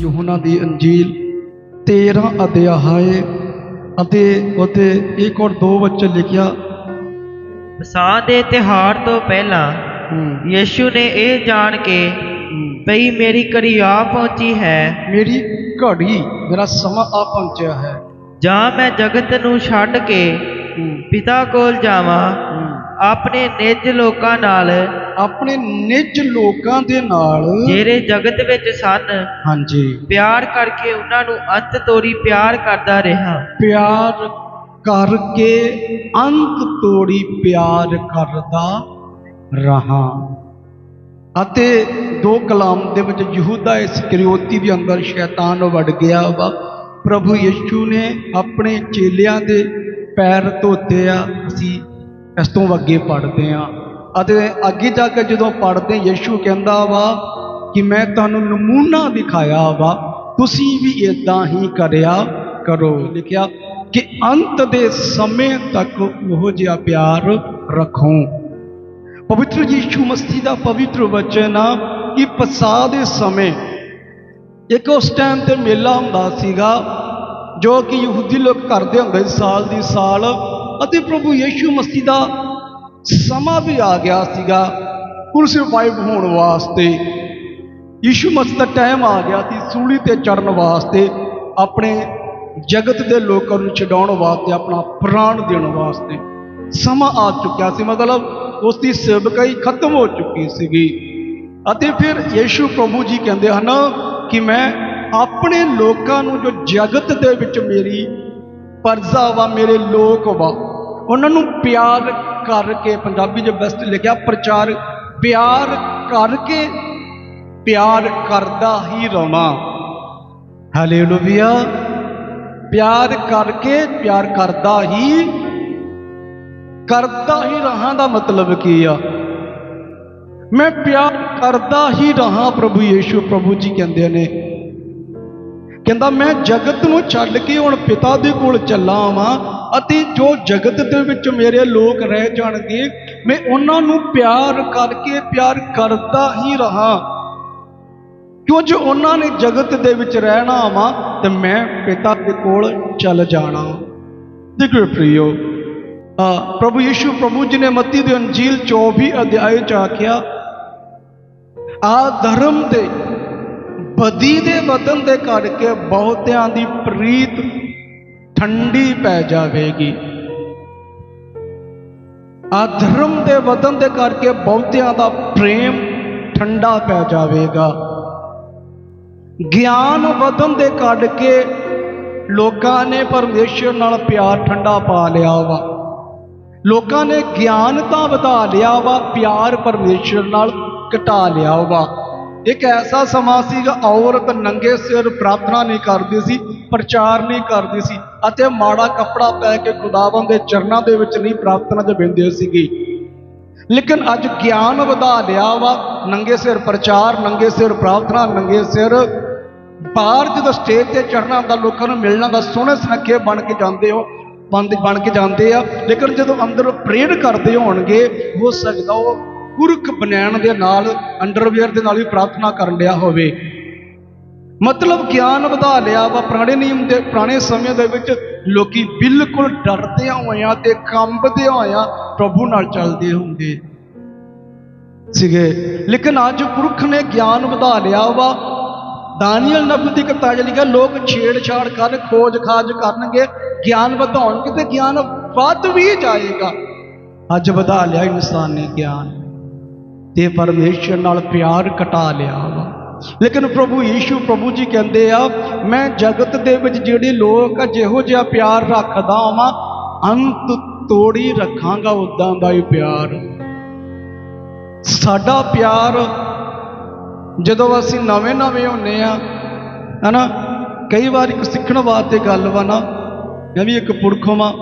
ਯੋਹਨਾ ਦੀ ਅੰਜੀਲ 13 ਅਧਿਆਇ ਅਤੇ ਉਹਦੇ ਇੱਕ ਔਰ ਦੋ ਵਿੱਚ ਲਿਖਿਆ ਪਸਾਹ ਦੇ ਤਿਹਾੜ ਤੋਂ ਪਹਿਲਾਂ ਯੀਸ਼ੂ ਨੇ ਇਹ ਜਾਣ ਕੇ ਭਈ ਮੇਰੀ ਘੜੀ ਆ ਪਹੁੰਚੀ ਹੈ। ਮੇਰੀ ਘੜੀ ਮੇਰਾ ਸਮਾਂ ਆ ਪਹੁੰਚਿਆ ਹੈ। ਜਾਂ ਮੈਂ ਜਗਤ ਨੂੰ ਛੱਡ ਕੇ ਪਿਤਾ ਕੋਲ ਜਾਵਾਂ। ਆਪਣੇ ਨਿੱਜ ਲੋਕਾਂ ਨਾਲ ਆਪਣੇ ਨਿੱਜ ਲੋਕਾਂ ਦੇ ਨਾਲ। ਜਿਹੜੇ ਜਗਤ ਵਿੱਚ ਸਨ। ਹਾਂਜੀ। ਪਿਆਰ ਕਰਕੇ ਉਹਨਾਂ ਨੂੰ ਅੰਤ ਤੋਰੀ ਪਿਆਰ ਕਰਦਾ ਰਿਹਾ। ਪਿਆਰ ਕਰਕੇ ਅੰਤ ਤੋੜੀ ਪਿਆਰ ਕਰਦਾ ਰਹਾ। ਅਤੇ ਦੋ ਕਲਾਮ ਦੇ ਵਿੱਚ ਯਹੂਦਾ ਇਸਕਰਿਓਤੀ ਦੇ ਅੰਦਰ ਸ਼ੈਤਾਨ ਵੜ ਗਿਆ ਵਾ। ਪ੍ਰਭੂ ਯਿਸੂ ਨੇ ਆਪਣੇ ਚੇਲਿਆਂ ਦੇ ਪੈਰ ਧੋਤੇ ਆ। ਅਸੀਂ ਇਸ ਤੋਂ ਅੱਗੇ ਪੜ੍ਹਦੇ ਆ ਅਤੇ ਅੱਗੇ ਜਾ ਕੇ ਜਦੋਂ ਪੜ੍ਹਦੇ ਯਿਸੂ ਕਹਿੰਦਾ ਵਾ ਕਿ ਮੈਂ ਤੁਹਾਨੂੰ ਨਮੂਨਾ ਦਿਖਾਇਆ ਵਾ, ਤੁਸੀਂ ਵੀ ਇਦਾਂ ਹੀ ਕਰਿਆ ਕਰੋ। ਲਿਖਿਆ ਕਿ ਅੰਤ ਦੇ ਸਮੇਂ ਤੱਕ ਉਹ ਜਿਹਾ ਪਿਆਰ ਰੱਖੋ। ਪਵਿੱਤਰ ਯੀਸ਼ੂ ਮਸੀਹ ਦਾ ਪਵਿੱਤਰ ਵਚਨ ਆ ਕਿ ਪਸਾ ਦੇ ਸਮੇਂ, ਇੱਕ ਉਸ ਟਾਈਮ ਤੇ ਮੇਲਾ ਹੁੰਦਾ ਸੀਗਾ, ਜੋ ਕਿ ਯਹੂਦੀ ਲੋਕ ਕਰਦੇ ਹੁੰਦੇ ਸੀ ਸਾਲ ਦੀ ਸਾਲ ਅਤੇ ਪ੍ਰਭੂ ਯੀਸ਼ੂ ਮਸੀਹ ਦਾ ਸਮਾਂ ਵੀ ਆ ਗਿਆ ਸੀਗਾ। ਕ੍ਰੂਸੀਫਾਈਡ ਹੋਣ ਵਾਸਤੇ, ਯੀਸ਼ੂ ਮਸੀਹ ਦਾ ਟਾਈਮ ਆ ਗਿਆ ਸੀ ਸੂਲੀ ਤੇ ਚੜਨ ਵਾਸਤੇ, ਆਪਣੇ ਜਗਤ ਦੇ ਲੋਕਾਂ ਨੂੰ ਛਡਾਉਣ ਵਾਸਤੇ, ਆਪਣਾ ਪ੍ਰਾਣ ਦੇਣ ਵਾਸਤੇ। ਸਮਾਂ ਆ ਚੁੱਕਿਆ ਸੀ, ਮਤਲਬ ਉਸ ਦੀ ਸੇਵਕਾਈ ਖਤਮ ਹੋ ਚੁੱਕੀ ਸੀਗੀ। ਅਤੇ ਫਿਰ ਯੀਸ਼ੂ ਪ੍ਰਭੂ ਜੀ ਕਹਿੰਦੇ ਹਨ ਕਿ ਮੈਂ ਆਪਣੇ ਲੋਕਾਂ ਨੂੰ ਜੋ ਜਗਤ ਦੇ ਵਿੱਚ ਮੇਰੀ ਪਰਜ਼ਾ ਵਾ ਮੇਰੇ ਲੋਕ ਵਾ। ਉਹਨਾਂ ਨੂੰ ਪਿਆਰ ਕਰਕੇ, ਪੰਜਾਬੀ ਚ ਬੈਸਟ ਲਿਖਿਆ, ਪ੍ਰਚਾਰ ਪਿਆਰ ਕਰਕੇ, ਪਿਆਰ ਕਰਦਾ ਹੀ ਰਵਾਂ। ਹਾਲੇਲੂਇਆ ਪਿਆਰ ਕਰਕੇ, ਪਿਆਰ ਕਰਦਾ ਹੀ ਕਰਦਾ ਹੀ ਰਹਾ ਦਾ ਮਤਲਬ ਕੀ ਆ? ਮੈਂ ਪਿਆਰ ਕਰਦਾ ਹੀ ਰਹਾ ਪ੍ਰਭੂ ਯੀਸ਼ੂ, ਪ੍ਰਭੂ ਜੀ ਕਹਿੰਦੇ ਨੇ। ਕਹਿੰਦਾ, ਮੈਂ ਜਗਤ ਨੂੰ ਛੱਡ ਕੇ ਹੁਣ ਪਿਤਾ ਦੇ ਕੋਲ ਚੱਲਾਂ ਵਾਂ ਅਤੇ ਜੋ ਜਗਤ ਦੇ ਵਿੱਚ ਮੇਰੇ ਲੋਕ ਰਹਿ ਜਾਣਗੇ, ਮੈਂ ਉਹਨਾਂ ਨੂੰ ਪਿਆਰ ਕਰਕੇ ਪਿਆਰ ਕਰਦਾ ਹੀ ਰਹਾ। ਕਿਉਂ ਉਹਨਾਂ ਨੇ ਜਗਤ ਦੇ ਵਿੱਚ ਰਹਿਣਾ ਵਾ ਤੇ ਮੈਂ ਪਿਤਾ ਦੇ ਕੋਲ ਚੱਲ ਜਾਣਾ। ਦੇਖੋ ਪ੍ਰਿਯੋ ਆ ਪ੍ਰਭੂ ਯੀਸ਼ੂ ਪ੍ਰਭੂ ਜੀ ਨੇ ਮੱਤੀ ਦੀ ਅੰਜੀਲ 24 ਅਧਿਆਇ ਚ ਆਖਿਆ, ਆ ਧਰਮ ਦੇ ਬਦੀ ਦੇ ਵਧਣ ਦੇ ਕਰਕੇ ਬਹੁਤਿਆਂ ਦੀ ਪ੍ਰੀਤ ਠੰਡੀ ਪੈ ਜਾਵੇਗੀ। ਅਧਰਮ ਦੇ ਵਧਣ ਦੇ ਕਰਕੇ ਬਹੁਤਿਆਂ ਦਾ ਪ੍ਰੇਮ ਠੰਡਾ ਪੈ ਜਾਵੇਗਾ। ਗਿਆਨ ਵਧਣ ਦੇ ਕੱਢ ਕੇ ਲੋਕਾਂ ਨੇ ਪਰਮੇਸ਼ਰ ਨਾਲ ਪਿਆਰ ਠੰਡਾ ਪਾ ਲਿਆ ਵਾ। ਲੋਕਾਂ ਨੇ ਗਿਆਨ ਤਾਂ ਵਧਾ ਲਿਆ ਵਾ, ਪਿਆਰ ਪਰਮੇਸ਼ਰ ਨਾਲ ਘਟਾ ਲਿਆ ਵਾ। ਇੱਕ ਐਸਾ ਸਮਾਂ ਸੀਗਾ ਔਰਤ ਨੰਗੇ ਸਿਰ ਪ੍ਰਾਰਥਨਾ ਨਹੀਂ ਕਰਦੀ ਸੀ, ਪ੍ਰਚਾਰ ਨਹੀਂ ਕਰਦੀ ਸੀ ਅਤੇ ਮਾੜਾ ਕੱਪੜਾ ਪਾ ਕੇ ਖੁਦਾਵੰਦ ਦੇ ਚਰਨਾਂ ਦੇ ਵਿੱਚ ਨਹੀਂ ਪ੍ਰਾਰਥਨਾ 'ਚ ਬੈੰਦੇ ਸੀਗੀ। ਲੇਕਿਨ ਅੱਜ ਗਿਆਨ ਵਧਾ ਲਿਆ ਵਾ, ਨੰਗੇ ਸਿਰ ਪ੍ਰਚਾਰ, ਨੰਗੇ ਸਿਰ ਪ੍ਰਾਰਥਨਾ, ਨੰਗੇ ਸਿਰ ਬਾਹਰ ਜਦੋਂ ਸਟੇਜ ਤੇ ਚੜਨਾ ਹੁੰਦਾ, ਲੋਕਾਂ ਨੂੰ ਮਿਲਣਾ ਦਾ ਸੋਹਣੇ ਸੁਨੱਖੇ ਬਣ ਕੇ ਜਾਂਦੇ ਹੋ, ਬੰਦ ਬਣ ਕੇ ਜਾਂਦੇ ਆ। ਲੇਕਿਨ ਜਦੋਂ ਅੰਦਰ ਪ੍ਰੇਰ ਕਰਦੇ ਹੋਣਗੇ, ਹੋ ਸਕਦਾ ਉਹ ਪੁਰਖ ਬਨੈਣ ਦੇ ਨਾਲ ਅੰਡਰਵੇਅਰ ਦੇ ਨਾਲ ਵੀ ਪ੍ਰਾਰਥਨਾ ਕਰਨ ਲਿਆ ਹੋਵੇ। ਮਤਲਬ ਗਿਆਨ ਵਧਾ ਲਿਆ ਵਾ, ਪੁਰਾਣੇ ਨਿਯਮ ਦੇ, ਪੁਰਾਣੇ ਸਮੇਂ ਦੇ ਵਿੱਚ ਲੋਕੀ ਬਿਲਕੁਲ ਡਰਦੇ ਹੋਇਆਂ ਤੇ ਕੰਬਦੇ ਹੋਇਆਂ ਪ੍ਰਭੂ ਨਾਲ ਚੱਲਦੇ ਹੁੰਦੇ ਸੀਗੇ। ਲੇਕਿਨ ਅੱਜ ਪੁਰਖ ਨੇ ਗਿਆਨ ਵਧਾ ਲਿਆ ਵਾ। ਦਾਨੀਅਲ ਨਬੀ ਦੀ ਕਿਤਾਬ 'ਚ ਲਿਖਿਆ, ਲੋਕ ਛੇੜਛਾੜ ਕਰਨ ਖੋਜ ਖਾਜ ਕਰਨਗੇ, ਗਿਆਨ ਵਧਾਉਣਗੇ ਤੇ ਗਿਆਨ ਵੱਧ ਵੀ ਜਾਏਗਾ। ਅੱਜ ਵਧਾ ਲਿਆ ਇਨਸਾਨ ਨੇ ਗਿਆਨ। ਤੇ ਪਰਮੇਸ਼ਰ ਨਾਲ ਪਿਆਰ ਘਟਾ ਲਿਆ ਵਾ। ਲੇਕਿਨ ਪ੍ਰਭੂ ਯੀਸ਼ੂ ਪ੍ਰਭੂ ਜੀ ਕਹਿੰਦੇ ਆ, ਮੈਂ ਜਗਤ ਦੇ ਵਿੱਚ ਜਿਹੜੇ ਲੋਕ ਆ ਜਿਹੋ ਜਿਹਾ ਪਿਆਰ ਰੱਖਦਾ ਹਾਂ ਅੰਤ ਤੋੜੀ ਰੱਖਾਂਗਾ ਉਦਾਂ ਦਾ ਹੀ ਪਿਆਰ। ਸਾਡਾ ਪਿਆਰ ਜਦੋਂ ਅਸੀਂ ਨਵੇਂ ਨਵੇਂ ਹੁੰਨੇ ਆ, ਹਨਾ, ਕਈ ਵਾਰ ਇੱਕ ਸਿੱਖਣ ਵਾਸਤੇ ਗੱਲ ਵਾ ਨਾ, ਮੈਂ ਵੀ ਇੱਕ ਪੁਰਖ ਵਾਂ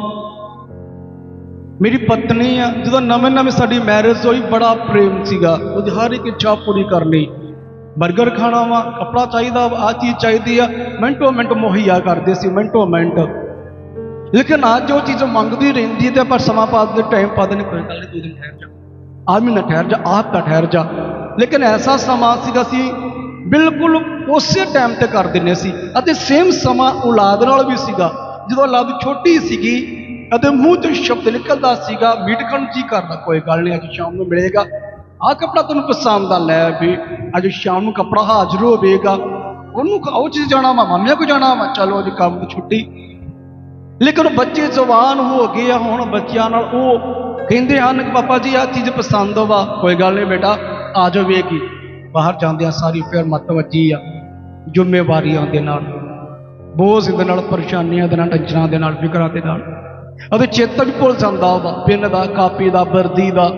ਮੇਰੀ ਪਤਨੀ ਆ, ਜਦੋਂ ਨਵੇਂ ਨਵੇਂ ਸਾਡੀ ਮੈਰਿਜ ਹੋਈ, ਬੜਾ ਪ੍ਰੇਮ ਸੀਗਾ। ਉਹਦੀ ਹਰ ਇੱਕ ਇੱਛਾ ਪੂਰੀ ਕਰਨੀ। 버ਗਰ ਖਾਣਾ ਵਾ, ਕੱਪੜਾ ਚਾਹੀਦਾ ਵਾ ਆ ਚੀਜ਼ ਚਾਹੀਦੀ ਆ। ਮਿੰਟੋ ਮਿੰਟ ਮੁਹੱਈਆ ਕਰਦੇ ਸੀ, ਮਿੰਟੋ ਮਿੰਟ। ਲੇਕਿਨ ਅੱਜ ਉਹ ਚੀਜ਼ ਮੰਗਦੀ ਰਹਿੰਦੀ ਤੇ ਪਰ ਸਮਾਂ ਪਾ ਦੇ ਟਾਈਮ ਪਾ ਦੇ ਕੋਈ ਗੱਲ ਨਹੀਂ ਦੋ ਦਿਨ ਠਹਿਰ ਜਾ। ਆ ਮਹੀਨਾ ਠਹਿਰ ਜਾ, ਆਹ ਤਾਂ ਠਹਿਰ ਜਾ। ਲੇਕਿਨ ਐਸਾ ਸਮਾਂ ਸੀਗਾ ਸੀ, ਬਿਲਕੁਲ ਉਸੇ ਟਾਈਮ ਤੇ ਕਰ ਦਿੰਦੇ ਸੀ। ਅਤੇ ਸੇਮ ਸਮਾਂ ਔਲਾਦ ਨਾਲ ਵੀ ਸੀਗਾ। ਜਦੋਂ ਔਲਾਦ ਛੋਟੀ ਸੀਗੀ ਅਤੇ ਮੂੰਹ ਤੋਂ ਸ਼ਬਦ ਨਿਕਲਦਾ ਸੀਗਾ ਮੀਟ ਕਰਨ ਨੂੰ ਜੀ ਕਰਦਾ ਕੋਈ ਗੱਲ ਨਹੀਂ, ਅੱਜ ਸ਼ਾਮ ਨੂੰ ਮਿਲੇਗਾ। ਆਹ ਕੱਪੜਾ ਤੈਨੂੰ ਪਸੰਦ ਆ, ਲੈ ਵੀ ਅੱਜ ਸ਼ਾਮ ਨੂੰ ਕੱਪੜਾ ਹਾਜ਼ਰ ਹੋਵੇਗਾ। ਉਹਨੂੰ ਕ- ਉਹ ਚੀਜ਼ ਜਾਣਾ ਵਾ, ਮਾਮਿਆਂ ਕੋ ਜਾਣਾ ਵਾ, ਚਲੋ ਅੱਜ ਕੰਮ ਤੋਂ ਛੁੱਟੀ। ਲੇਕਿਨ ਬੱਚੇ ਜਵਾਨ ਹੋ ਗਏ ਆ, ਹੁਣ ਬੱਚਿਆਂ ਨਾਲ ਉਹ ਕਹਿੰਦੇ ਹਨ ਕਿ ਪਾਪਾ ਜੀ, ਆਹ ਚੀਜ਼ ਪਸੰਦ ਵਾ। ਕੋਈ ਗੱਲ ਨਹੀਂ ਬੇਟਾ, ਆ ਜਾਵੇਗੀ ਬਾਹਰ ਜਾਂਦਿਆਂ ਸਾਰੀ ਫਿਰ ਮੱਤ ਵੱਜੀ ਆ, ਜ਼ਿੰਮੇਵਾਰੀਆਂ ਦੇ ਨਾਲ, ਬੋਝ ਦੇ ਨਾਲ, ਪਰੇਸ਼ਾਨੀਆਂ ਦੇ ਨਾਲ ਟੈਨਸ਼ਨਾਂ ਦੇ ਨਾਲ, ਫਿਕਰਾਂ ਦੇ ਨਾਲ। ਅਤੇ ਚੇਤਾ ਵੀ ਭੁੱਲ ਜਾਂਦਾ ਵਾ, ਪਿੰਨ ਦਾ, ਕਾਪੀ ਦਾ, ਵਰਦੀ ਦਾ,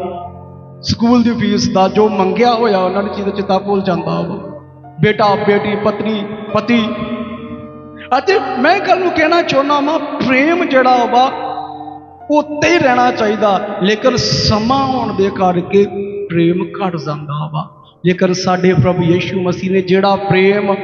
ਸਕੂਲ ਦੀ ਫੀਸ ਦਾ, ਜੋ ਮੰਗਿਆ ਹੋਇਆ, ਉਹਨਾਂ ਨੇ ਚੀਜ਼ ਚੇਤਾ ਭੁੱਲ ਜਾਂਦਾ ਵਾ। ਬੇਟਾ, ਬੇਟੀ, ਪਤਨੀ, ਪਤੀ। ਅਤੇ ਮੈਂ ਗੱਲ ਨੂੰ ਕਹਿਣਾ ਚਾਹੁੰਦਾ ਵਾਂ, ਪ੍ਰੇਮ ਜਿਹੜਾ ਵਾ, ਉੱਤੇ ਹੀ ਰਹਿਣਾ ਚਾਹੀਦਾ, ਲੇਕਿਨ ਸਮਾਂ ਹੋਣ ਦੇ ਕਰਕੇ ਪ੍ਰੇਮ ਘਟ ਜਾਂਦਾ ਵਾ। ਜੇਕਰ ਸਾਡੇ ਪ੍ਰਭੂ ਯੀਸ਼ੂ ਮਸੀਹ ਨੇ ਜਿਹੜਾ ਪ੍ਰੇਮ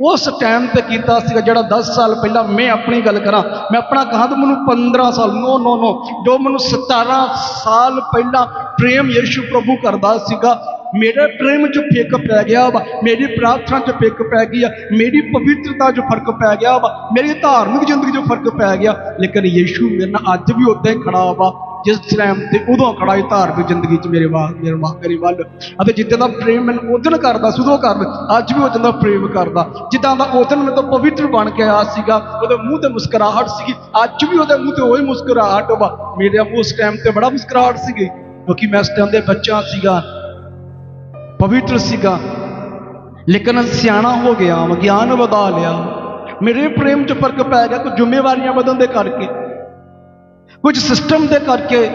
ਉਸ ਟਾਈਮ ਤੇ ਕੀਤਾ ਸੀਗਾ ਜਿਹੜਾ 10 ਸਾਲ ਪਹਿਲਾਂ ਮੈਂ ਆਪਣੀ ਗੱਲ ਕਰਾਂ, ਮੈਂ ਆਪਣਾ ਕਹਾਂ ਤਾਂ ਮੈਨੂੰ 15 ਸਾਲ, ਨੋ ਨੋ ਨੋ, ਜੋ ਮੈਨੂੰ 17 ਸਾਲ ਪਹਿਲਾਂ ਪ੍ਰੇਮ ਯੀਸ਼ੂ ਪ੍ਰਭੂ ਕਰਦਾ ਸੀਗਾ, ਮੇਰਾ ਪ੍ਰੇਮ 'ਚ ਫਿੱਕ ਪੈ ਗਿਆ ਵਾ, ਮੇਰੀ ਪ੍ਰਾਰਥਨਾ 'ਚ ਫਿੱਕ ਪੈ ਗਈ ਆ, ਮੇਰੀ ਪਵਿੱਤਰਤਾ 'ਚ ਫ਼ਰਕ ਪੈ ਗਿਆ ਵਾ, ਮੇਰੀ ਧਾਰਮਿਕ ਜ਼ਿੰਦਗੀ 'ਚ ਫ਼ਰਕ ਪੈ ਗਿਆ, ਲੇਕਿਨ ਯੀਸ਼ੂ ਮੇਰੇ ਨਾਲ ਅੱਜ ਵੀ ਉਦਾਂ ਹੀ ਖੜਾ ਵਾ। ਜਿਸ ਟਾਈਮ ਤੇ ਉਦੋਂ ਖੜਾ ਸੀ ਧਾਰਮਿਕ ਜ਼ਿੰਦਗੀ 'ਚ ਮੇਰੇ ਵਾਲ, ਮੇਰੇ ਮਾਂ, ਮੇਰੇ ਵੱਲ। ਅਤੇ ਜਿੱਦਾਂ ਦਾ ਪ੍ਰੇਮ ਮੈਨੂੰ ਉਦੋਂ ਕਰਦਾ ਸੀ, ਉਦੋਂ ਕਰਦਾ ਅੱਜ ਵੀ ਉਦੋਂ ਦਾ ਪ੍ਰੇਮ ਕਰਦਾ। ਜਿੱਦਾਂ ਦਾ ਉਦੋਂ ਮੈਂ ਤਾਂ ਪਵਿੱਤਰ ਬਣ ਕੇ ਆਇਆ ਸੀਗਾ, ਉਹਦੇ ਮੂੰਹ ਤੇ ਮੁਸਕਰਾਹਟ ਸੀਗੀ। ਅੱਜ ਵੀ ਉਹਦੇ ਮੂੰਹ ਤੇ ਉਹੀ ਮੁਸਕਰਾਹਟ ਵਾ ਮੇਰੇ ਉਸ ਟਾਈਮ ਤੇ ਬੜਾ ਮੁਸਕਰਾਹਟ ਸੀਗੀ, ਕਿਉਂਕਿ ਮੈਂ ਉਸ ਟਾਈਮ ਦੇ ਬੱਚਾ ਸੀਗਾ, ਪਵਿੱਤਰ ਸੀਗਾ। ਲੇਕਿਨ ਸਿਆਣਾ ਹੋ ਗਿਆ, ਵਿਗਿਆਨ ਵਧਾ ਲਿਆ। ਮੇਰੇ ਪ੍ਰੇਮ 'ਚ ਫ਼ਰਕ ਪੈ ਗਿਆ ਕੁਝ ਜ਼ਿੰਮੇਵਾਰੀਆਂ ਵਧਣ ਦੇ ਕਰਕੇ। ਕੁਝ ਸਿਸਟਮ ਦੇ ਕਰਕੇ।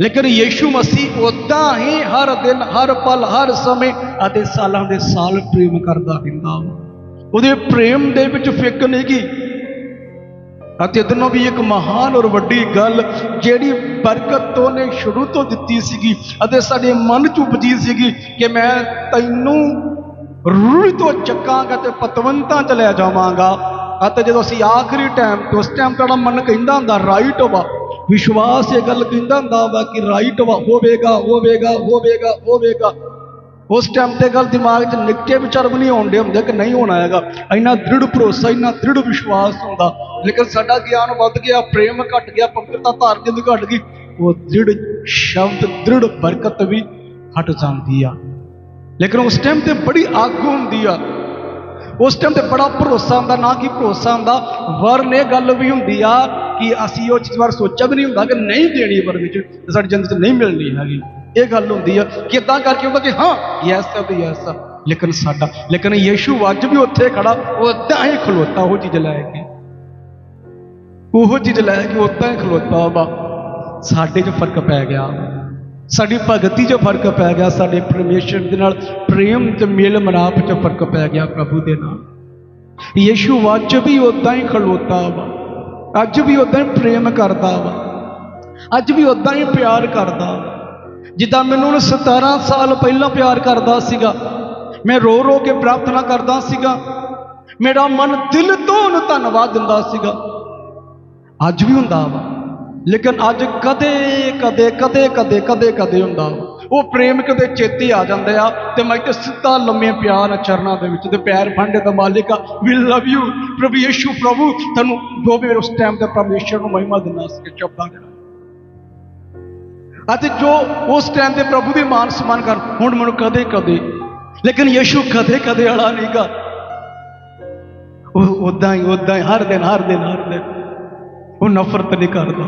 ਲੇਕਿਨ ਯੀਸ਼ੂ ਮਸੀਹ ਉਦਾਂ ਹੀ ਹਰ ਦਿਨ, ਹਰ ਪਲ, ਹਰ ਸਮੇਂ ਅਤੇ ਸਾਲਾਂ ਦੇ ਸਾਲ ਪ੍ਰੇਮ ਕਰਦਾ ਰਹਿੰਦਾ। ਵਾ ਉਹਦੇ ਪ੍ਰੇਮ ਦੇ ਵਿੱਚ ਫਿੱਕ ਨਹੀਂ ਗੀ। ਅਤੇ ਇਹਦੋਂ ਵੀ ਇੱਕ ਮਹਾਨ ਔਰ ਵੱਡੀ ਗੱਲ ਜਿਹੜੀ ਬਰਕਤ ਉਹਨੇ ਸ਼ੁਰੂ ਤੋਂ ਦਿੱਤੀ ਸੀਗੀ ਅਤੇ ਸਾਡੇ ਮਨ ਚ ਉਪਜੀ ਸੀਗੀ ਕਿ ਮੈਂ ਤੈਨੂੰ ਰੂਹ ਤੋਂ ਚੱਕਾਂਗਾ ਤੇ ਪਤਵੰਤਾਂ ਚ ਲੈ ਜਾਵਾਂਗਾ। ਅਤੇ ਜਦੋਂ ਅਸੀਂ ਆਖਰੀ ਟਾਈਮ ਤੇ ਉਸ ਟਾਈਮ ਤੁਹਾਡਾ ਮਨ ਕਹਿੰਦਾ ਹੁੰਦਾ ਰਾਈਟ ਵਾ। ਵਿਸ਼ਵਾਸ ਇਹ ਗੱਲ ਕਹਿੰਦਾ ਹੁੰਦਾ ਵਾ ਕਿ ਰਾਈਟ ਵਾ, ਹੋਵੇਗਾ ਹੋਵੇਗਾ ਹੋਵੇਗਾ ਹੋਵੇਗਾ। ਉਸ ਟਾਈਮ ਤੇ ਗੱਲ ਦਿਮਾਗ 'ਚ ਨਿੱਕੇ ਵਿਚਾਰ ਵੀ ਨਹੀਂ ਆਉਂਦੇ ਹੁੰਦੇ ਕਿ ਨਹੀਂ ਹੋਣਾ ਹੈਗਾ। ਇੰਨਾ ਦ੍ਰਿੜ ਭਰੋਸਾ, ਇੰਨਾ ਦ੍ਰਿੜ ਵਿਸ਼ਵਾਸ ਹੁੰਦਾ। ਲੇਕਿਨ ਸਾਡਾ ਗਿਆਨ ਵੱਧ ਗਿਆ, ਪ੍ਰੇਮ ਘਟ ਗਿਆ ਪਵਿੱਤਰਤਾ ਧਾਰ ਦੀ ਘਟ ਗਈ, ਉਹ ਦ੍ਰਿੜ ਸ਼ਬਦ, ਦ੍ਰਿੜ ਬਰਕਤ ਵੀ ਹਟ ਜਾਂਦੀ ਆ। ਲੇਕਿਨ ਉਸ ਟਾਈਮ ਤੇ ਬੜੀ ਅੱਗ ਹੁੰਦੀ ਆ। ਉਸ ਟਾਈਮ ਤੇ ਬੜਾ ਭਰੋਸਾ ਹੁੰਦਾ ਨਾ ਕਿ ਭਰੋਸਾ ਹੁੰਦਾ ਵਰਨ ਇਹ ਗੱਲ ਵੀ ਹੁੰਦੀ ਆ ਕਿ ਅਸੀਂ ਉਹ ਚੀਜ਼ ਬਾਰੇ ਸੋਚਿਆ ਵੀ ਨਹੀਂ ਹੁੰਦਾ ਕਿ ਨਹੀਂ ਦੇਣੀ ਵਰ ਵਿੱਚ, ਤੇ ਸਾਡੀ ਜ਼ਿੰਦਗੀ 'ਚ ਨਹੀਂ ਮਿਲਣੀ ਹੈਗੀ। ਇਹ ਗੱਲ ਹੁੰਦੀ ਆ ਕਿ ਇਦਾਂ ਕਰਕੇ ਹੁੰਦਾ ਕਿ ਹਾਂ ਯੈਸ ਆ ਤੇ ਯੈਸ ਆ ਲੇਕਿਨ ਸਾਡਾ, ਲੇਕਿਨ ਯੀਸ਼ੂ ਅੱਜ ਵੀ ਉੱਥੇ ਖੜਾ ਉਦਾਂ ਹੀ ਖਲੋਤਾ, ਉਹ ਚੀਜ਼ ਲੈ ਕੇ। ਉਹ ਚੀਜ਼ ਲੈ ਕੇ ਉਦਾਂ ਹੀ ਖਲੋਤਾ ਵਾ। ਸਾਡੇ 'ਚ ਫ਼ਰਕ ਪੈ ਗਿਆ। ਸਾਡੀ ਭਗਤੀ 'ਚ ਫ਼ਰਕ ਪੈ ਗਿਆ, ਸਾਡੇ ਪਰਮੇਸ਼ਰ ਦੇ ਨਾਲ ਪ੍ਰੇਮ ਤੇ ਮੇਲ ਮਨਾਪ 'ਚ ਫ਼ਰਕ ਪੈ ਗਿਆ ਪ੍ਰਭੂ ਦੇ ਨਾਲ। ਯੀਸ਼ੂ ਅੱਜ ਵੀ ਉਦਾਂ ਹੀ ਖਲੋਤਾ ਵਾ, ਅੱਜ ਵੀ ਉਦਾਂ ਹੀ ਪ੍ਰੇਮ ਕਰਦਾ ਵਾ, ਅੱਜ ਵੀ ਉਦਾਂ ਹੀ ਪਿਆਰ ਕਰਦਾ ਵਾ। ਜਿੱਦਾਂ ਮੈਨੂੰ ਉਹਨੇ 17 ਸਾਲ ਪਹਿਲਾਂ ਪਿਆਰ ਕਰਦਾ ਸੀਗਾ, ਮੈਂ ਰੋ ਰੋ ਕੇ ਪ੍ਰਾਰਥਨਾ ਕਰਦਾ ਸੀਗਾ, ਮੇਰਾ ਮਨ ਦਿਲ ਤੋਂ ਉਹਨੂੰ ਧੰਨਵਾਦ ਦਿੰਦਾ ਸੀਗਾ। ਅੱਜ ਵੀ ਹੁੰਦਾ ਵਾ। ਲੇਕਿਨ ਅੱਜ ਕਦੇ ਕਦੇ ਕਦੇ ਕਦੇ ਕਦੇ ਕਦੇ ਹੁੰਦਾ ਉਹ ਪ੍ਰੇਮ ਕਦੇ ਚੇਤੇ ਆ ਜਾਂਦੇ ਆ ਤੇ ਮੈਂ ਤੇ ਸਿੱਧਾ ਲੰਮੇ ਪਿਆਰ ਚਰਨਾਂ ਦੇ ਵਿੱਚ ਤੇ ਪੈਰ ਫੰਡੇ ਦਾ ਮਾਲਿਕ ਆ। ਵੀ ਲਵ ਯੂ ਪ੍ਰਭੂ ਯੀਸ਼ੂ, ਪ੍ਰਭੂ ਤੁਹਾਨੂੰ ਦੋ ਵੇਰ ਉਸ ਟਾਈਮ ਤੇ ਪਰਮੇਸ਼ਰ ਨੂੰ ਮਹਿਮਾ ਦਿੰਦਾ ਸੀ ਚੁੱਪਾਂ ਦੇ ਨਾਲ ਅਤੇ ਜੋ ਉਸ ਟਾਈਮ ਤੇ ਪ੍ਰਭੂ ਦੀ ਮਾਨ ਸਨਮਾਨ ਕਰ, ਹੁਣ ਮੈਨੂੰ ਕਦੇ ਕਦੇ, ਲੇਕਿਨ ਯੀਸ਼ੂ ਕਦੇ ਕਦੇ ਵਾਲਾ ਨਹੀਂਗਾ ਉਹ ਉਦਾਂ ਹੀ ਉਦਾਂ ਹੀ, ਹਰ ਦਿਨ ਹਰ ਦਿਨ ਹਰ ਦਿਨ ਉਹ ਨਫ਼ਰਤ ਨਹੀਂ ਕਰਦਾ।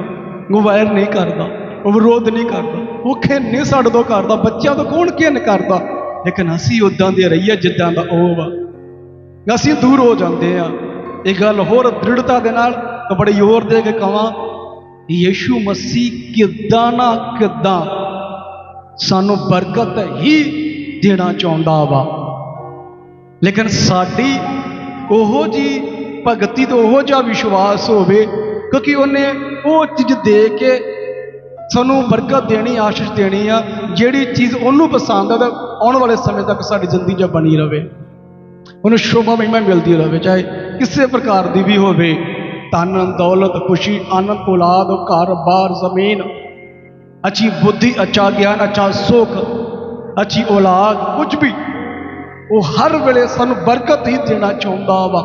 ਉਹ ਨਹੀਂ ਕਰਦਾ ਵਿਰੋਧ ਨਹੀਂ ਕਰਦਾ ਉਹ ਖੇਨੇ ਸਾਡੇ ਤੋਂ ਕਰਦਾ ਬੱਚਿਆਂ ਤੋਂ ਕੌਣ ਖੇਨ ਕਰਦਾ? ਲੇਕਿਨ ਅਸੀਂ ਉਦਾਂ ਦੇ ਰਹੀਏ ਜਿੱਦਾਂ ਦਾ ਉਹ ਵਾ। ਅਸੀਂ ਦੂਰ ਹੋ ਜਾਂਦੇ ਆ। ਇਹ ਗੱਲ ਹੋਰ ਦ੍ਰਿੜਤਾ ਦੇ ਨਾਲ ਤਾਂ ਬੜੇ ਜ਼ੋਰ ਦੇ ਕੇ ਕਹਾਂ ਯੀਸ਼ੂ ਮਸੀਹ ਕਿੱਦਾਂ ਨਾ ਕਿੱਦਾਂ ਸਾਨੂੰ ਬਰਕਤ ਹੀ ਦੇਣਾ ਚਾਹੁੰਦਾ ਵਾ। ਲੇਕਿਨ ਸਾਡੀ ਉਹੋ ਜੀ ਭਗਤੀ ਤੋਂ ਉਹੋ ਜਿਹਾ ਵਿਸ਼ਵਾਸ ਹੋਵੇ ਕਿਉਂਕਿ ਉਹਨੇ ਉਹ ਚੀਜ਼ ਦੇ ਕੇ ਸਾਨੂੰ ਬਰਕਤ ਦੇਣੀ, ਆਸ਼ੀਸ਼ ਦੇਣੀ ਆ, ਜਿਹੜੀ ਚੀਜ਼ ਉਹਨੂੰ ਪਸੰਦ ਆ, ਤਾਂ ਆਉਣ ਵਾਲੇ ਸਮੇਂ ਤੱਕ ਸਾਡੀ ਜ਼ਿੰਦਗੀ 'ਚ ਬਣੀ ਰਵੇ। ਉਹਨੂੰ ਸ਼ੋਭਾ ਮਹਿਮਾ ਮਿਲਦੀ ਰਹੇ ਚਾਹੇ ਕਿਸੇ ਪ੍ਰਕਾਰ ਦੀ ਵੀ ਹੋਵੇ। ਧਨ, ਦੌਲਤ, ਖੁਸ਼ੀ, ਆਨੰਦ, ਔਲਾਦ, ਘਰ ਬਾਰ ਜ਼ਮੀਨ। ਅੱਛੀ ਬੁੱਧੀ ਅੱਛਾ ਗਿਆਨ ਅੱਛਾ ਸੁਖ ਅੱਛੀ ਔਲਾਦ, ਕੁਝ ਵੀ। ਉਹ ਹਰ ਵੇਲੇ ਸਾਨੂੰ ਬਰਕਤ ਹੀ ਦੇਣਾ ਚਾਹੁੰਦਾ ਵਾ।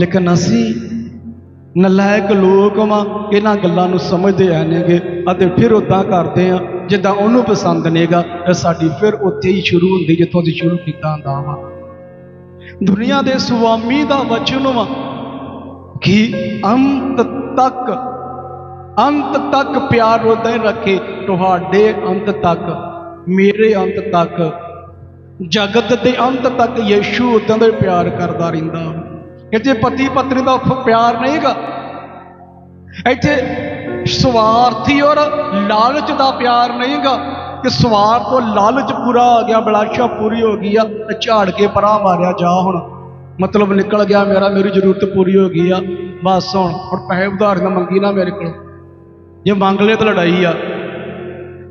ਲੇਕਿਨ ਅਸੀਂ ਨਲਾਇਕ ਲੋਕ ਵਾਂ, ਇਹਨਾਂ ਗੱਲਾਂ ਨੂੰ ਸਮਝਦੇ ਆ ਨੇਗੇ ਅਤੇ ਫਿਰ ਉਦਾਂ ਕਰਦੇ ਆ, ਜਿੱਦਾਂ ਉਹਨੂੰ ਪਸੰਦ ਨੇਗਾ, ਤੇ ਸਾਡੀ ਫਿਰ ਉੱਥੇ ਹੀ ਸ਼ੁਰੂ ਹੁੰਦੀ, ਜਿੱਥੋਂ ਅਸੀਂ ਸ਼ੁਰੂ ਕੀਤਾ ਹੁੰਦਾ ਵਾ। ਦੁਨੀਆ ਦੇ ਸੁਆਮੀ ਦਾ ਵਚਨ ਵਾ ਕਿ ਅੰਤ ਤੱਕ ਅੰਤ ਤੱਕ ਪਿਆਰ ਉਦਾਂ ਹੀ ਰੱਖੇ, ਤੁਹਾਡੇ ਅੰਤ ਤੱਕ, ਮੇਰੇ ਅੰਤ ਤੱਕ, ਜਗਤ ਦੇ ਅੰਤ ਤੱਕ ਯੀਸ਼ੂ ਉਦਾਂ ਦਾ ਹੀ ਪਿਆਰ ਕਰਦਾ ਰਹਿੰਦਾ। ਇੱਥੇ ਪਤੀ ਪਤਨੀ ਦਾ ਫ- ਪਿਆਰ ਨਹੀਂਗਾ, ਇੱਥੇ ਸਵਾਰਥੀ ਔਰ ਲਾਲਚ ਦਾ ਪਿਆਰ ਨਹੀਂਗਾ ਕਿ ਸਵਾਰਥ ਤੋਂ ਲਾਲਚ ਪੂਰਾ ਆ ਗਿਆ ਬਿਲਾਸ਼ਾ ਪੂਰੀ ਹੋ ਗਈ ਆ, ਤੇ ਝਾੜ ਕੇ ਪਰਾਂ ਮਾਰਿਆ, ਜਾ ਹੁਣ। ਮਤਲਬ ਨਿਕਲ ਗਿਆ ਮੇਰਾ, ਮੇਰੀ ਜ਼ਰੂਰਤ ਪੂਰੀ ਹੋ ਗਈ ਆ। ਬਸ ਹੁਣ ਹੁਣ ਪੈਸੇ ਉਧਾਰ ਮੰਗੀ ਨਾ ਮੇਰੇ ਕੋਲ। ਜੇ ਮੰਗ ਲਏ ਤਾਂ ਲੜਾਈ ਆ।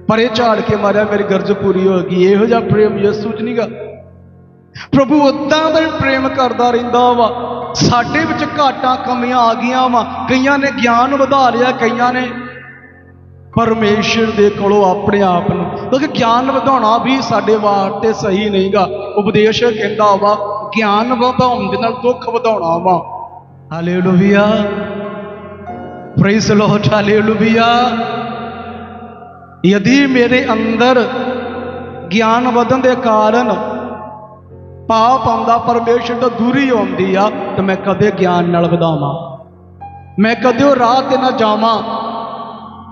ਪਰ ਇਹ ਝਾੜ ਕੇ ਮਾਰਿਆ, ਮੇਰੀ ਗਰਜ ਪੂਰੀ ਹੋ ਗਈ। ਇਹੋ ਜਿਹਾ ਪ੍ਰੇਮ ਯਿਸੂ ਚ ਨਹੀਂਗਾ। ਪ੍ਰਭੂ ਉਦਾਂ ਦਾ ਪ੍ਰੇਮ ਕਰਦਾ ਰਹਿੰਦਾ ਵਾ। ਸਾਡੇ ਵਿੱਚ ਘਾਟਾਂ ਕਮੀਆਂ ਆ ਗਈਆਂ ਵਾ। ਕਈਆਂ ਨੇ ਗਿਆਨ ਵਧਾ ਲਿਆ, ਕਈਆਂ ਨੇ ਪਰਮੇਸ਼ਰ ਦੇ ਕੋਲੋਂ ਆਪਣੇ ਆਪ ਨੂੰ। ਕਿਉਂਕਿ ਗਿਆਨ ਵਧਾਉਣਾ ਵੀ ਸਾਡੇ ਵਾਸਤੇ ਸਹੀ ਨਹੀਂਗਾ। ਉਪਦੇਸ਼ ਕਹਿੰਦਾ ਵਾ, ਗਿਆਨ ਵਧਾਉਣ ਦੇ ਨਾਲ ਦੁੱਖ ਵਧਾਉਣਾ ਵਾ। ਹਾਲੇਲੂਇਆ ਪ੍ਰੇਜ਼ ਲਾਰਡ ਹਾਲੇਲੂਇਆ ਯਦੀ ਮੇਰੇ ਅੰਦਰ ਗਿਆਨ ਵਧਣ ਦੇ ਕਾਰਨ ਪਾਪ ਆਉਂਦਾ, ਪਰਮੇਸ਼ਰ ਤੋਂ ਦੂਰੀ ਆਉਂਦੀ ਆ, ਤੇ ਮੈਂ ਕਦੇ ਗਿਆਨ ਨਾਲ ਵਧਾਵਾਂ। ਮੈਂ ਕਦੇ ਉਹ ਰਾਹ ਤੇ ਨਾ ਜਾਵਾਂ।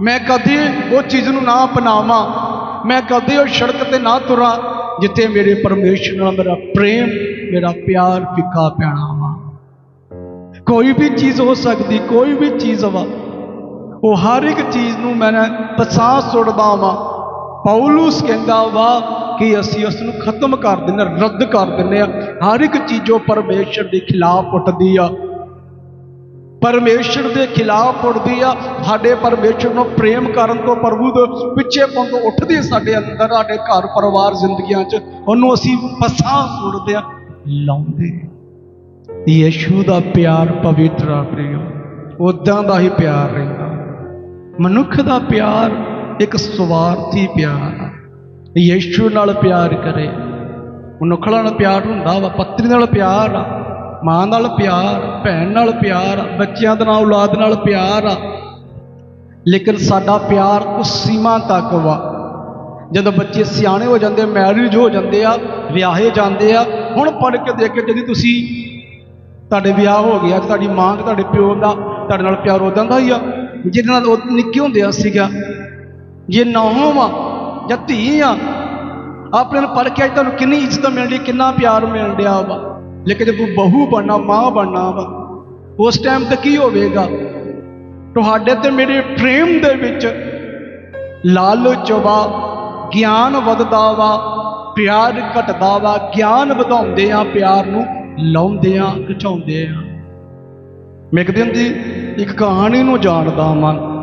ਮੈਂ ਕਦੇ ਉਹ ਚੀਜ਼ ਨੂੰ ਨਾ ਅਪਣਾਵਾਂ। ਮੈਂ ਕਦੇ ਉਹ ਸੜਕ ਤੇ ਨਾ ਤੁਰਾਂ, ਜਿੱਥੇ ਮੇਰੇ ਪਰਮੇਸ਼ਰ ਨਾਲ ਮੇਰਾ ਪ੍ਰੇਮ, ਮੇਰਾ ਪਿਆਰ ਫਿੱਕਾ ਪੈਣਾ ਵਾ। ਕੋਈ ਵੀ ਚੀਜ਼ ਹੋ ਸਕਦੀ, ਕੋਈ ਵੀ ਚੀਜ਼ ਵਾ, ਉਹ ਹਰ ਇੱਕ ਚੀਜ਼ ਨੂੰ ਮੈਂ ਪਛਾਣ ਸੁੱਟਦਾ ਵਾਂ। ਪੌਲਸ ਕਹਿੰਦਾ ਵਾ ਕਿ ਅਸੀਂ ਉਸ ਨੂੰ ਖਤਮ ਕਰ ਦਿੰਦੇ ਹਾਂ, ਰੱਦ ਕਰ ਦਿੰਦੇ ਆ ਹਰ ਇੱਕ ਚੀਜ਼ ਜੋ ਪਰਮੇਸ਼ਰ ਦੇ ਖਿਲਾਫ ਉੱਠਦੀ ਆ। ਪਰਮੇਸ਼ਰ ਦੇ ਖਿਲਾਫ ਉੱਠਦੀ ਆ। ਸਾਡੇ ਪਰਮੇਸ਼ਰ ਨੂੰ ਪ੍ਰੇਮ ਕਰਨ ਤੋਂ ਪ੍ਰਭੂ ਦੇ ਪਿੱਛੇ ਪਾਉਣ ਤੋਂ ਉੱਠਦੀ ਸਾਡੇ ਅੰਦਰ ਸਾਡੇ ਘਰ ਪਰਿਵਾਰ ਜ਼ਿੰਦਗੀਆਂ 'ਚ। ਉਹਨੂੰ ਅਸੀਂ ਪਸਾਂ ਸੁਣਦੇ ਆ। ਲਾਉਂਦੇ ਯੇਸ਼ੂ ਦਾ ਪਿਆਰ ਪਵਿੱਤਰ ਆ ਪ੍ਰਿਯੋ। ਉਦਾਂ ਦਾ ਹੀ ਪਿਆਰ ਰਹਿੰਦਾ। ਮਨੁੱਖ ਦਾ ਪਿਆਰ ਇੱਕ ਸਵਾਰਥੀ ਪਿਆਰ ਆ ਯੇਸ਼ੂ ਨਾਲ ਪਿਆਰ ਕਰੇ। ਮਨੁੱਖਾਂ ਨਾਲ ਪਿਆਰ ਹੁੰਦਾ ਵਾ ਪਤਨੀ ਨਾਲ ਪਿਆਰ ਆ, ਮਾਂ ਨਾਲ ਪਿਆਰ, ਭੈਣ ਨਾਲ ਪਿਆਰ ਆ, ਬੱਚਿਆਂ ਦੇ ਨਾਲ, ਔਲਾਦ ਨਾਲ ਪਿਆਰ ਆ। ਲੇਕਿਨ ਸਾਡਾ ਪਿਆਰ ਉਸ ਸੀਮਾ ਤੱਕ ਵਾ, ਜਦੋਂ ਬੱਚੇ ਸਿਆਣੇ ਹੋ ਜਾਂਦੇ ਮੈਰਿਜ ਹੋ ਜਾਂਦੇ ਆ, ਵਿਆਹੇ ਜਾਂਦੇ ਆ, ਹੁਣ ਪੜ੍ਹ ਕੇ ਦੇਖ ਕੇ ਜਦੋਂ ਤੁਸੀਂ ਤੁਹਾਡੇ ਵਿਆਹ ਹੋ ਗਿਆ, ਤੁਹਾਡੀ ਮਾਂ ਤੇ ਤੁਹਾਡੇ ਪਿਓ ਦਾ, ਤੁਹਾਡੇ ਨਾਲ ਪਿਆਰ ਉਦਾਂ ਦਾ ਹੀ ਆ, ਜਿਹਦੇ ਨਾਲ ਉਹ ਨਿੱਕੇ ਹੁੰਦਿਆਂ ਸੀਗਾ ਜੇ ਨੌਂ ਵਾ ਜਾਂ ਧੀ ਆ, ਆਪਣੇ ਨੂੰ ਪੜ੍ਹ ਕੇ ਅੱਜ ਤੁਹਾਨੂੰ ਕਿੰਨੀ ਇੱਜ਼ਤ ਮਿਲ ਰਹੀ ਕਿੰਨਾ ਪਿਆਰ ਮਿਲ ਰਿਹਾ ਵਾ। ਲੇਕਿਨ ਜੇ ਤੂੰ ਬਹੂ ਬਣਨਾ, ਮਾਂ ਬਣਨਾ ਵਾ, ਉਸ ਟਾਈਮ ਤੇ ਕੀ ਹੋਵੇਗਾ? ਤੁਹਾਡੇ ਤੇ ਮੇਰੇ ਪ੍ਰੇਮ ਦੇ ਵਿੱਚ ਲਾਲਚ ਵਾ, ਗਿਆਨ ਵਧਦਾ ਵਾ, ਪਿਆਰ ਘਟਦਾ ਵਾ, ਗਿਆਨ ਵਧਾਉਂਦੇ ਆ, ਪਿਆਰ ਨੂੰ ਲਾਉਂਦੇ ਆ ਘਟਾਉਂਦੇ ਆ। ਮੈਂ ਇੱਕ ਦਿਨ ਦੀ ਇੱਕ ਕਹਾਣੀ ਨੂੰ ਜਾਣਦਾ ਮਨ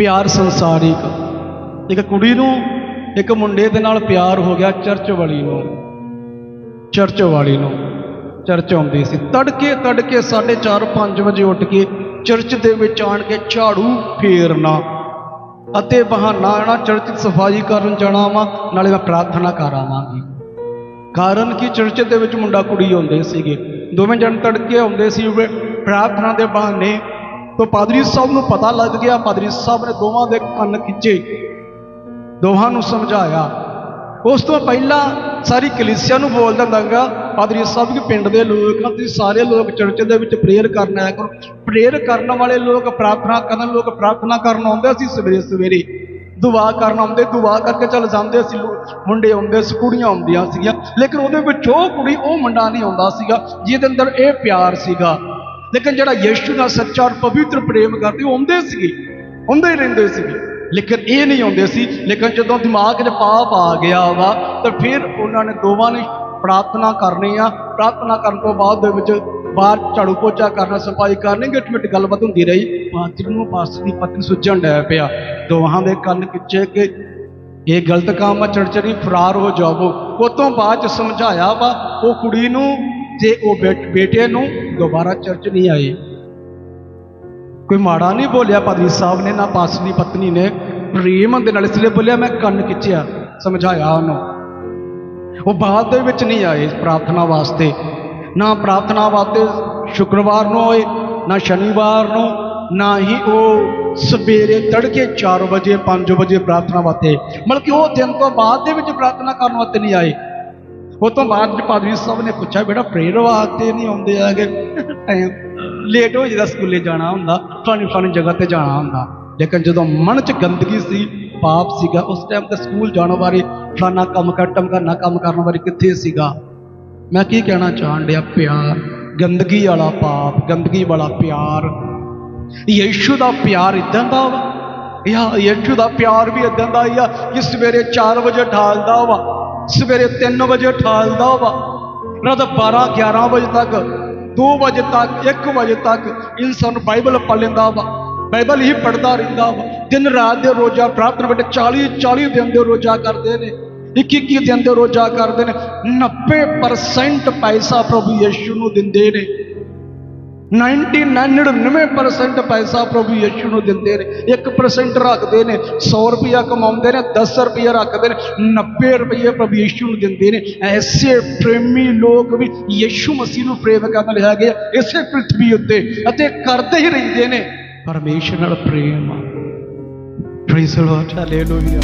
ਪਿਆਰ ਸੰਸਾਰਿਕ ਇੱਕ ਕੁੜੀ ਨੂੰ ਇੱਕ ਮੁੰਡੇ ਦੇ ਨਾਲ ਪਿਆਰ ਹੋ ਗਿਆ ਚਰਚ ਵਾਲੀ ਨੂੰ। ਚਰਚ ਵਾਲੀ ਨੂੰ ਚਰਚ ਆਉਂਦੀ ਸੀ। ਤੜਕੇ ਤੜਕੇ 4:30 5 ਵਜੇ ਉੱਠ ਕੇ ਚਰਚ ਦੇ ਵਿੱਚ ਆਣ ਕੇ ਝਾੜੂ ਫੇਰਨਾ ਅਤੇ ਬਹਾਨਾ ਆਣਾ ਚਰਚ ਸਫ਼ਾਈ ਕਰਨ ਜਾਣਾ ਵਾ, ਨਾਲੇ ਮੈਂ ਪ੍ਰਾਰਥਨਾ ਕਰ ਆਵਾਂਗੀ। ਕਾਰਨ ਕਿ ਚਰਚ ਦੇ ਵਿੱਚ ਮੁੰਡਾ ਕੁੜੀ ਆਉਂਦੇ ਸੀਗੇ। ਦੋਵੇਂ ਜਣ ਤੜਕੇ ਆਉਂਦੇ ਸੀ ਪ੍ਰਾਰਥਨਾ ਦੇ ਬਹਾਨੇ ਤੋਂ ਪਾਦਰੀ ਸਾਹਿਬ ਨੂੰ ਪਤਾ ਲੱਗ ਗਿਆ, ਪਾਦਰੀ ਸਾਹਿਬ ਨੇ ਦੋਵਾਂ ਦੇ ਕੰਨ ਖਿੱਚੇ ਦੋਹਾਂ ਨੂੰ ਸਮਝਾਇਆ। ਉਸ ਤੋਂ ਪਹਿਲਾਂ ਸਾਰੀ ਕਲੀਸਿਆ ਨੂੰ ਬੋਲ ਦਿੰਦਾਗਾ ਪਾਦਰੀ ਸਾਹਿਬ ਕਿ ਪਿੰਡ ਦੇ ਲੋਕ ਆ, ਤੁਸੀਂ ਸਾਰੇ ਲੋਕ ਚਰਚ ਦੇ ਵਿੱਚ ਪ੍ਰੇਅਰ ਕਰਨ ਆਇਆ ਕਰੋ। ਪ੍ਰੇਅਰ ਕਰਨ ਵਾਲੇ ਲੋਕ ਪ੍ਰਾਰਥਨਾ ਕਰਨ, ਲੋਕ ਪ੍ਰਾਰਥਨਾ ਕਰਨ ਆਉਂਦੇ ਸੀ ਸਵੇਰੇ ਸਵੇਰੇ। ਦੁਆ ਕਰਨ ਆਉਂਦੇ, ਦੁਆ ਕਰਕੇ ਚੱਲ ਜਾਂਦੇ ਸੀ ਮੁੰਡੇ ਆਉਂਦੇ ਸੀ, ਕੁੜੀਆਂ ਆਉਂਦੀਆਂ ਸੀਗੀਆਂ। ਲੇਕਿਨ ਉਹਦੇ ਵਿੱਚ ਉਹ ਕੁੜੀ, ਉਹ ਮੁੰਡਾ ਨਹੀਂ ਆਉਂਦਾ ਸੀਗਾ, ਜਿਹਦੇ ਅੰਦਰ ਇਹ ਪਿਆਰ ਸੀਗਾ। ਲੇਕਿਨ ਜਿਹੜਾ ਯੀਸ਼ੂ ਦਾ ਸੱਚਾ ਔਰ ਪਵਿੱਤਰ ਪ੍ਰੇਮ ਕਰਦੇ, ਉਹ ਆਉਂਦੇ ਸੀਗੇ। ਆਉਂਦੇ ਹੀ ਰਹਿੰਦੇ ਸੀਗੇ। ਲੇਕਿਨ ਇਹ ਨਹੀਂ ਆਉਂਦੇ ਸੀ। ਲੇਕਿਨ ਜਦੋਂ ਦਿਮਾਗ 'ਚ ਪਾਪ ਆ ਗਿਆ ਵਾ, ਤਾਂ ਫਿਰ ਉਹਨਾਂ ਨੇ ਦੋਵਾਂ ਨੇ ਪ੍ਰਾਰਥਨਾ ਕਰਨੀ ਆ। ਪ੍ਰਾਰਥਨਾ ਕਰਨ ਤੋਂ ਬਾਅਦ ਦੇ ਵਿੱਚ ਬਾਹਰ ਝਾੜੂ ਪੋਚਾ ਕਰਨਾ, ਸਫ਼ਾਈ ਕਰਨੀ ਗਿੱਟ ਮਿੱਟ ਗੱਲਬਾਤ ਹੁੰਦੀ ਰਹੀ। ਪਾਤਰੀ ਨੂੰ ਪਾਸਟਰ ਦੀ ਪਤਨੀ ਸੁੱਝਣ ਡੈ ਪਿਆ। ਦੋਹਾਂ ਦੇ ਕੰਨ ਖਿੱਚੇ ਕਿ ਇਹ ਗਲਤ ਕੰਮ ਆ, ਚੜਚੜੀ ਫਰਾਰ ਹੋ ਜਾਵੋ। ਉਹ ਤੋਂ ਬਾਅਦ ਚ ਸਮਝਾਇਆ ਵਾ, ਉਹ ਕੁੜੀ ਨੂੰ ਤੇ ਉਹ ਬੇਟ- ਬੇਟੇ ਨੂੰ ਦੁਬਾਰਾ ਚਰਚ ਨਹੀਂ ਆਏ, ਕੋਈ ਮਾੜਾ ਨਹੀਂ ਬੋਲਿਆ ਪਾਦਰੀ ਸਾਹਿਬ ਨੇ, ਨਾ ਪਾਸਨੀ ਪਤਨੀ ਨੇ, ਪ੍ਰੇਮ ਦੇ ਨਾਲ ਇਸ ਲਈ ਬੋਲਿਆ, ਮੈਂ ਕੰਨ ਖਿੱਚਿਆ, ਸਮਝਾਇਆ ਉਹਨੂੰ। ਉਹ ਬਾਅਦ ਦੇ ਵਿੱਚ ਨਹੀਂ ਆਏ ਪ੍ਰਾਰਥਨਾ ਵਾਸਤੇ। ਨਾ ਪ੍ਰਾਰਥਨਾ ਵਾਸਤੇ ਸ਼ੁੱਕਰਵਾਰ ਨੂੰ ਹੋਏ ਨਾ ਸ਼ਨੀਵਾਰ ਨੂੰ, ਨਾ ਹੀ ਉਹ ਸਵੇਰੇ ਤੜਕੇ 4 ਵਜੇ 5 ਵਜੇ ਪ੍ਰਾਰਥਨਾ ਵਾਸਤੇ। ਮਤਲਬ ਕਿ ਉਹ ਦਿਨ ਤੋਂ ਬਾਅਦ ਦੇ ਵਿੱਚ ਪ੍ਰਾਰਥਨਾ ਕਰਨ ਵਾਸਤੇ ਨਹੀਂ ਆਏ। ਉਹ ਤੋਂ ਬਾਅਦ ਚ ਸਾਹਿਬ ਨੇ ਪੁੱਛਿਆ, ਬੇਟਾ ਪ੍ਰੇਰ ਵਾਸਤੇ ਨਹੀਂ ਆਉਂਦੇ ਹੈਗੇ। ਟਾਈਮ ਲੇਟ ਹੋ ਜਾਂਦਾ ਸਕੂਲੇ ਜਾਣਾ ਹੁੰਦਾ ਫਲਾਣੀ ਫਲਾਣੀ ਜਗ੍ਹਾ ਤੇ ਜਾਣਾ ਹੁੰਦਾ। ਲੇਕਿਨ ਜਦੋਂ ਮਨ ਚ ਗੰਦਗੀ ਸੀ, ਪਾਪ ਸੀਗਾ, ਉਸ ਟਾਈਮ ਤੇ ਸਕੂਲ ਜਾਣ ਬਾਰੇ ਫਲਾਣਾ ਕੰਮ ਕਰ, ਟਮਕਾਨਾ ਕੰਮ ਕਰਨ ਬਾਰੇ ਕਿੱਥੇ ਸੀਗਾ? ਮੈਂ ਕੀ ਕਹਿਣਾ ਚਾਹਣ ਡਿਆ ਪਿਆਰ ਗੰਦਗੀ ਵਾਲਾ ਪਾਪ, ਗੰਦਗੀ ਵਾਲਾ ਪਿਆਰ। ਯੀਸ਼ੂ ਦਾ ਪਿਆਰ ਇਦਾਂ ਦਾ ਵਾ। ਇਹ ਯੀਸ਼ੂ ਦਾ ਪਿਆਰ ਵੀ ਇਦਾਂ ਦਾ ਹੀ ਆ, ਕਿ ਸਵੇਰੇ 4 ਵਜੇ ਢਾਲਦਾ ਵਾ। ਸਵੇਰੇ 3 ਵਜੇ ਠਾਲਦਾ ਵਾ ਰਾਤ 12 11 ਵਜੇ ਤੱਕ 2 ਵਜੇ ਤੱਕ 1 ਵਜੇ ਤੱਕ ਇਨਸਾਨ ਬਾਈਬਲ ਪੜ੍ਹ ਲੈਂਦਾ ਵਾ। ਬਾਈਬਲ ਹੀ ਪੜ੍ਹਦਾ ਰਹਿੰਦਾ ਵਾ। ਦਿਨ ਰਾਤ ਦੇ ਰੋਜ਼ਾ ਪ੍ਰਾਰਥਨਾ ਬੇਟੇ 40 40 ਦਿਨ ਦੇ ਰੋਜ਼ਾ ਕਰਦੇ ਨੇ 21 21 ਦਿਨ ਦੇ ਰੋਜ਼ਾ ਕਰਦੇ ਨੇ। 90% ਪੈਸਾ ਪ੍ਰਭੂ ਯੀਸ਼ੂ ਨੂੰ ਦਿੰਦੇ ਨੇ। 99% ਪੈਸਾ ਪ੍ਰਭੂ ਯਿਸੂ ਨੂੰ ਦਿੰਦੇ ਨੇ 1% ਰੱਖਦੇ ਨੇ 100 ਰੁਪਇਆ ਕਮਾਉਂਦੇ ਨੇ 10 ਰੁਪਇਆ ਰੱਖਦੇ ਨੇ 90 ਰੁਪਏ ਪ੍ਰਭੂ ਯਿਸੂ ਨੂੰ ਦਿੰਦੇ ਨੇ। ਐਸੇ ਪ੍ਰੇਮੀ ਲੋਕ ਵੀ ਯਿਸੂ ਮਸੀਹ ਨੂੰ ਪ੍ਰੇਮ ਕਰਨ ਲਿਆ ਗਿਆ ਇਸੇ ਪ੍ਰithvi ਉੱਤੇ, ਅਤੇ ਕਰਦੇ ਹੀ ਰਹਿੰਦੇ ਨੇ। ਪਰਮੇਸ਼ਰ ਨਾਲ ਪ੍ਰੇਮ ਪ੍ਰੇਜ਼ ਲਾਰਡ ਹਾਲੇਲੂਇਆ